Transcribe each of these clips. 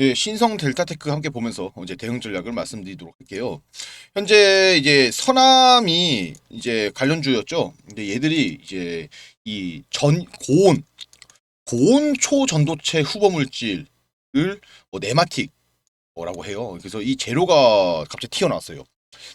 예, 신성 델타테크 함께 보면서 이제 대응 전략을 말씀드리도록 할게요. 현재 이제 서남이 이제 관련주였죠. 근데 얘들이 이제 이 전 고온 고온 초전도체 후보 물질을 뭐 네마틱이라고 해요. 그래서 이 재료가 갑자기 튀어나왔어요.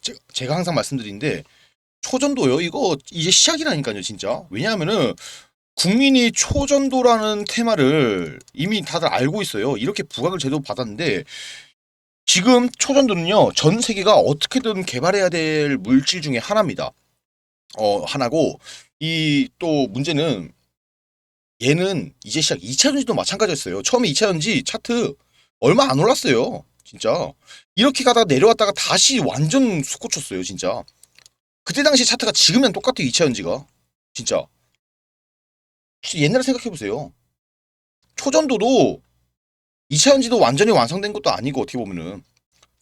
제가, 제가 항상 말씀드리는데 초전도요. 이거 이제 시작이라니까요, 진짜. 왜냐하면은 국민이 초전도라는 테마를 이미 다들 알고 있어요. 이렇게 부각을 제대로 받았는데 지금 초전도는요 전 세계가 어떻게든 개발해야 될 물질 중에 하나입니다. 어 하나고 이 또 문제는 얘는 이제 시작 2차 전지도 마찬가지였어요. 처음에 2차 전지 차트 얼마 안 올랐어요. 진짜 이렇게 가다가 내려왔다가 다시 완전 솟구쳤어요. 진짜 그때 당시 차트가 지금이랑 똑같아요. 2차 전지가 진짜 옛날에 생각해 보세요. 초전도도 2차 전지도 완전히 완성된 것도 아니고 어떻게 보면은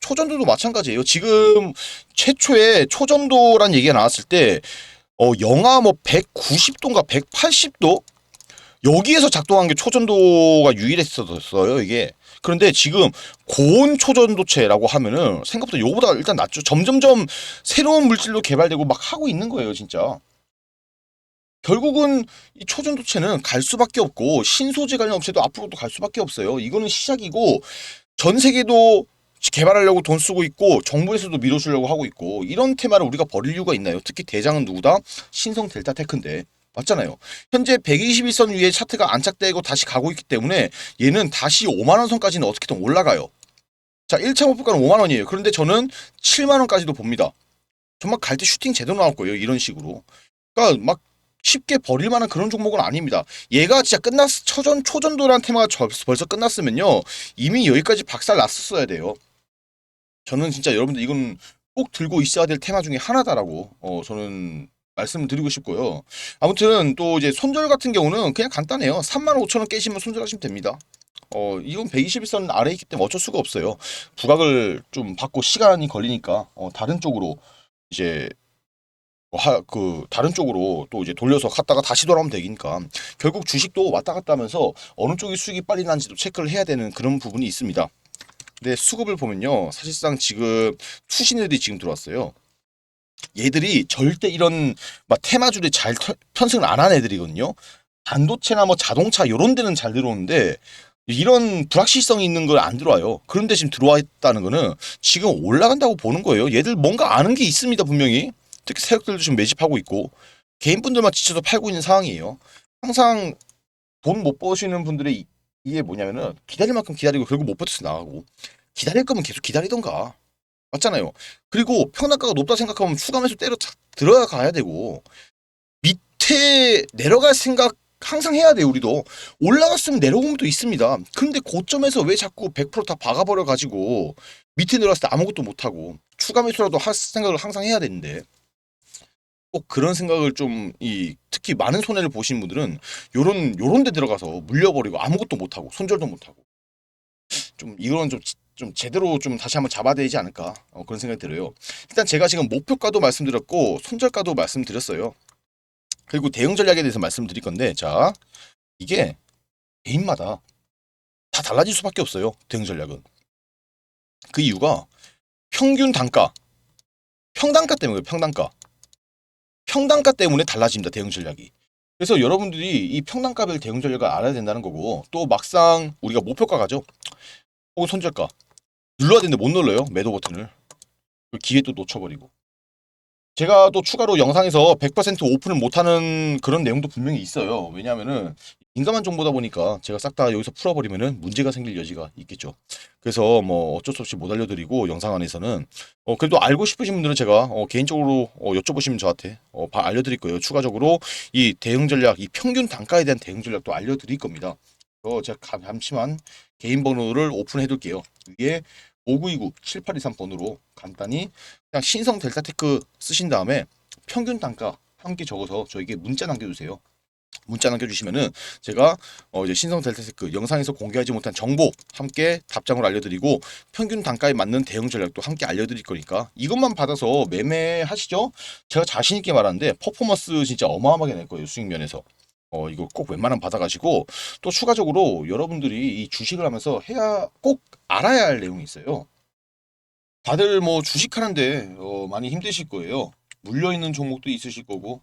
초전도도 마찬가지예요. 지금 최초에 초전도란 얘기가 나왔을 때 어, 영하 뭐 190도인가 180도 여기에서 작동한 게 초전도가 유일했었어요, 이게. 그런데 지금 고온 초전도체라고 하면은 생각보다 요보다 일단 낫죠. 점점점 새로운 물질로 개발되고 막 하고 있는 거예요, 진짜. 결국은 이 초전도체는 갈 수밖에 없고 신소재 관련 업체도 앞으로도 갈 수밖에 없어요. 이거는 시작이고 전 세계도 개발하려고 돈 쓰고 있고 정부에서도 밀어주려고 하고 있고 이런 테마를 우리가 버릴 이유가 있나요? 특히 대장은 누구다? 신성 델타 테크인데 맞잖아요. 현재 121선 위에 차트가 안착되고 다시 가고 있기 때문에 얘는 다시 5만 원 선까지는 어떻게든 올라가요. 자, 1차 목표가는 5만 원이에요. 그런데 저는 7만 원까지도 봅니다. 정말 갈 때 슈팅 제대로 나올 거예요. 이런 식으로. 그러니까 막 쉽게 버릴 만한 그런 종목은 아닙니다. 얘가 진짜 끝났 초전 초전도란 테마가 저- 벌써 끝났으면요 이미 여기까지 박살 났었어야 돼요. 저는 진짜 여러분들 이건 꼭 들고 있어야 될 테마 중에 하나다라고 어, 저는 말씀을 드리고 싶고요. 아무튼 또 이제 손절 같은 경우는 그냥 간단해요. 3만 5천 원 깨시면 손절하시면 됩니다. 어 이건 121선 아래에 있기 때문에 어쩔 수가 없어요. 부각을 좀 받고 시간이 걸리니까 어, 다른 쪽으로 이제 뭐 하, 그 다른 쪽으로 또 이제 돌려서 갔다가 다시 돌아오면 되니까 결국 주식도 왔다 갔다 하면서 어느 쪽이 수익이 빨리 나는지도 체크를 해야 되는 그런 부분이 있습니다. 근데 수급을 보면요. 사실상 지금 투신들이 지금 들어왔어요. 얘들이 절대 이런 막 테마주를 잘 터- 편승을 안 한 애들이거든요. 반도체나 뭐 자동차 이런 데는 잘 들어오는데 이런 불확실성이 있는 걸 안 들어와요. 그런데 지금 들어와 있다는 거는 지금 올라간다고 보는 거예요. 얘들 뭔가 아는 게 있습니다, 분명히. 특히 세력들도 지금 매집하고 있고 개인분들만 지쳐서 팔고 있는 상황이에요. 항상 돈 못 버시는 분들의 이- 이게 뭐냐면은 기다릴 만큼 기다리고 결국 못 버텨서 나가고 기다릴 거면 계속 기다리던가 맞잖아요. 그리고 평단가가 높다 생각하면 추가 매수 때려 차- 들어야 가야 되고 밑에 내려갈 생각 항상 해야 돼요 우리도 올라갔으면 내려오는 것도 있습니다. 근데 고점에서 왜 자꾸 100%다 박아버려 가지고 밑에 내려갔을 때 아무것도 못하고 추가 매수라도 할 생각을 항상 해야 되는데 꼭 그런 생각을 좀 이 특히 많은 손해를 보신 분들은 요런 요런 데 들어가서 물려버리고 아무것도 못 하고 손절도 못 하고 좀 이건 좀, 좀 제대로 좀 다시 한번 잡아야 되지 않을까 어, 그런 생각이 들어요. 일단 제가 지금 목표가도 말씀드렸고 손절가도 말씀드렸어요. 그리고 대응 전략에 대해서 말씀드릴 건데 자 이게 개인마다 다 달라질 수밖에 없어요. 대응 전략은 그 이유가 평균 단가 평단가 때문에 평단가 평단가 때문에 달라집니다. 대응 전략이. 그래서 여러분들이 이 평단가별 대응 전략을 알아야 된다는 거고 또 막상 우리가 목표가 가죠. 혹은 손절가 눌러야 되는데 못 눌러요. 매도 버튼을. 그 기회 또 놓쳐버리고. 제가 또 추가로 영상에서 100% 오픈을 못하는 그런 내용도 분명히 있어요. 왜냐하면은 민감한 정보다 보니까 제가 싹 다 여기서 풀어버리면은 문제가 생길 여지가 있겠죠. 그래서 뭐 어쩔 수 없이 못 알려드리고 영상 안에서는 어 그래도 알고 싶으신 분들은 제가 어 개인적으로 어 여쭤보시면 저한테 어 바- 알려드릴 거예요. 추가적으로 이 대응 전략, 이 평균 단가에 대한 대응 전략도 알려드릴 겁니다. 어 제가 가- 잠시만 개인 번호를 오픈해둘게요. 위에 5929 7823번으로 간단히 그냥 신성 델타테크 쓰신 다음에 평균 단가 함께 적어서 저에게 문자 남겨주세요. 문자 남겨주시면은 제가 어 이제 신성 델타테크 영상에서 공개하지 못한 정보 함께 답장으로 알려드리고 평균 단가에 맞는 대응 전략도 함께 알려드릴 거니까 이것만 받아서 매매하시죠. 제가 자신 있게 말하는데 퍼포먼스 진짜 어마어마하게 낼 거예요 수익 면에서. 어, 이거 꼭 웬만하면 받아가시고 또 추가적으로 여러분들이 이 주식을 하면서 해야 꼭 알아야 할 내용이 있어요. 다들 뭐 주식하는데 어, 많이 힘드실 거예요. 물려 있는 종목도 있으실 거고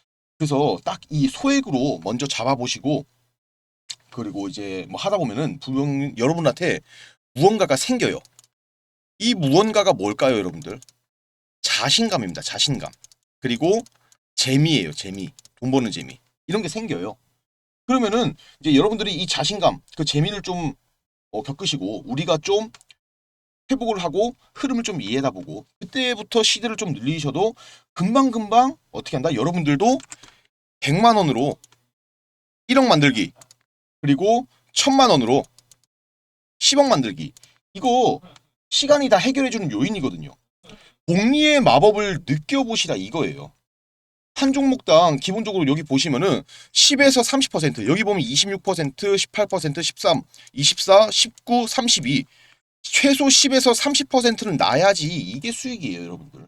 그래서 딱 이 소액으로 먼저 잡아보시고 그리고 이제 뭐 하다 보면은 분명 여러분한테 무언가가 생겨요. 이 무언가가 뭘까요, 여러분들? 자신감입니다. 자신감. 그리고 재미예요, 재미. 돈 버는 재미. 이런 게 생겨요. 그러면은 이제 여러분들이 이 자신감, 그 재미를 좀 어, 겪으시고 우리가 좀 회복을 하고 흐름을 좀 이해하다 보고 그때부터 시드를 좀 늘리셔도 금방금방 어떻게 한다? 여러분들도 100만 원으로 1억 만들기 그리고 1000만 원으로 10억 만들기 이거 시간이 다 해결해주는 요인이거든요. 복리의 마법을 느껴보시라 이거예요. 한 종목당 기본적으로 여기 보시면은 10에서 30% 여기 보면 26% 18% 13 24 19 32 최소 10에서 30%는 나야지 이게 수익이에요 여러분들